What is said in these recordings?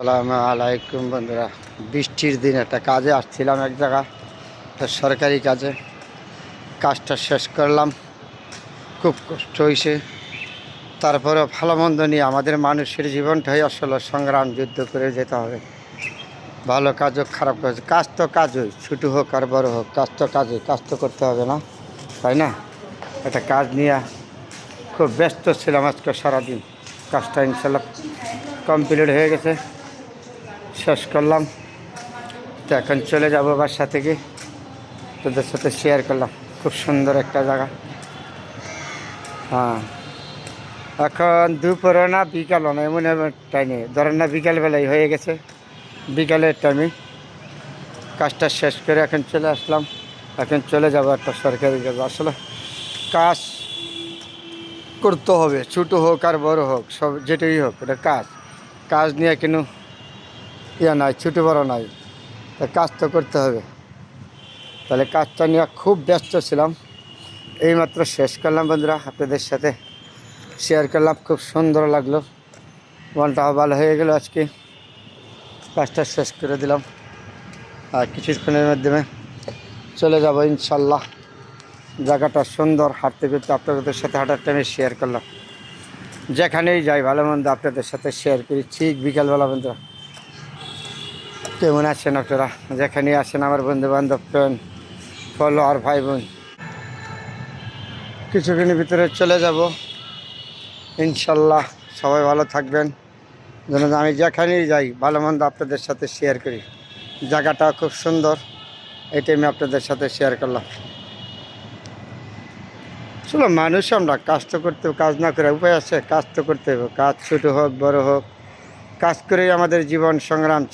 সালামু আলাইকুম বন্ধুরা। বৃষ্টির দিন একটা কাজে আসছিলাম এক জায়গা, একটা সরকারি কাজে। কাজটা শেষ করলাম। খুব কষ্ট হয়েছে তারপরে ভালো মন্দ নিয়ে আমাদের মানুষের জীবনটাই আসলে সংগ্রাম, যুদ্ধ করে যেতে হবে। ভালো কাজ হোক খারাপ কাজ। কাজ তো কাজ হোক ছোটো হোক আর বড় হোক, কাজ তো কাজ হোক কাজ তো করতে হবে না, তাই না? একটা কাজ নিয়ে খুব ব্যস্ত ছিলাম আজকে সারাদিন। কাজটা ইনশাল্লাহ কমপ্লিট হয়ে গেছে। শেষ করলাম। তো এখন চলে যাব বাসা থেকে। তোদের সাথে শেয়ার করলাম। খুব সুন্দর একটা জায়গা। হ্যাঁ। এখন দুপুরে না বিকালও না এমন এমন টাইমে ধরেন না বিকালবেলায় হয়ে গেছে। বিকালের টাইমে কাজটা শেষ করে এখন চলে আসলাম। এখন চলে যাব একটা সরকারি কাজ আসলে কাজ করতে হবে। ছোটো হোক আর বড় হোক, সব যেটাই হোক, এটা কাজ। কাজ নিয়ে কেন ইয়া নাই, ছোটো বড় নাই। তা কাজ তো করতে হবে। তাহলে কাজটা নিয়ে খুব ব্যস্ত ছিলাম। এইমাত্র শেষ করলাম বন্ধুরা, আপনাদের সাথে শেয়ার করলাম, খুব সুন্দর লাগল। মনটাও ভালো হয়ে গেল আজকে। কাজটা শেষ করে দিলাম। আর কিছুক্ষণের মাধ্যমে চলে যাব ইনশাল্লাহ। জায়গাটা সুন্দর, হাঁটতে ফিরতে আপনাদের সাথে হাঁটার টাইমে শেয়ার করলাম। যেখানেই যাই, ভালো মন্দ আপনাদের সাথে শেয়ার করি। ঠিক বিকালবেলা বন্ধুরা। কেমন আছেন আপনারা? যেখানেই আসেন আমার বন্ধু বান্ধব ফ্রেন্ড ফলো আর ভাই বোন কিছুক্ষণের ভিতরে চলে যাব। ইনশাল্লাহ সবাই ভালো থাকবেন। যেন আমি যেখানেই যাই, ভালো মন্দ আপনাদের সাথে শেয়ার করি। জায়গাটা খুব সুন্দর, এটাই আমি আপনাদের সাথে শেয়ার করলাম। চলো, মানুষ আমরা, কাজ তো করতে কাজ না করে উপায় আছে, কাজ তো করতে হবে। কাজ ছোটো হোক, বড় হোক, কাজ করেই আমাদের জীবন সংগ্রাম।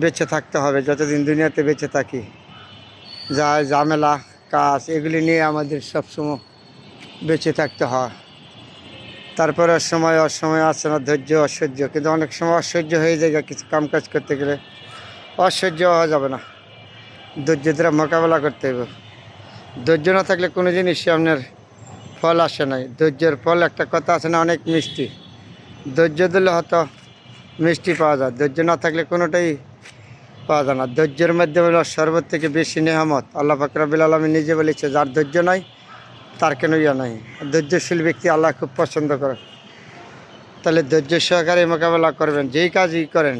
বেঁচে থাকতে হবে, যতদিন দুনিয়াতে বেঁচে থাকি। যা ঝামেলা, কাজ, এগুলি নিয়ে আমাদের সবসময় বেঁচে থাকতে হয়। তারপরে সময় অসময় আছে না, ধৈর্য অসহ্য, কিন্তু অনেক সময় অসহ্য হয়ে যায় কিছু কাম কাজ করতে গেলে। অসহ্য হওয়া যাবে না। ধৈর্য দ্বারা মোকাবেলা করতে হবে। ধৈর্য না থাকলে কোনো জিনিসই আপনার ফল আসে নাই। ধৈর্যের ফল একটা কথা আছে না, অনেক মিষ্টি। ধৈর্য দিলে হয়তো মিষ্টি পাওয়া যায়। ধৈর্য না থাকলে কোনোটাই পাওয়া যায় না। ধৈর্যের মাধ্যমে সর্বত থেকে বেশি নেহামত আল্লাহ ফাকরাবিল আলমী নিজে বলেছে, যার ধৈর্য নাই, তার কেন ইয়া নাই। ধৈর্যশীল ব্যক্তি আল্লাহ খুব পছন্দ করে। তাহলে ধৈর্য সহকারে মোকাবেলা করবেন, যেই কাজই করেন।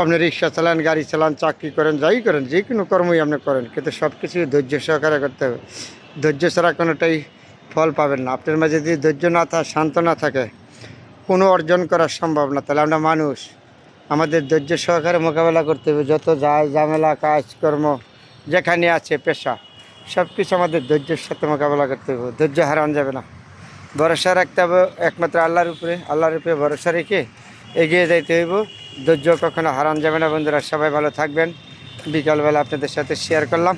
আপনি রিক্সা চালান, গাড়ি চালান, চাকরি করেন, যাই করেন, যে কোনো কর্মই আপনি করেন, কিন্তু সব কিছুই ধৈর্য সহকারে করতে হবে। ধৈর্য ছাড়া কোনোটাই ফল পাবেন না। আপনার মাঝে যদি ধৈর্য না থাকে শান্ত না থাকে, কোনো অর্জন করা সম্ভব না। তাহলে আমরা মানুষ। আমাদের ধৈর্য সহকারে মোকাবেলা করতে হবে। যত যায় ঝামেলা কাজকর্ম যেখানে আছে পেশা সব কিছু আমাদের ধৈর্যের সাথে মোকাবেলা করতে হবে। ধৈর্য হারান যাবে না। ভরসা রাখতে হবে একমাত্র আল্লাহর উপরে। আল্লাহর উপরে ভরসা রেখে এগিয়ে যাইতে হইব। ধৈর্য কখনো হারান যাবে না বন্ধুরা। সবাই ভালো থাকবেন। বিকালবেলা আপনাদের সাথে শেয়ার করলাম।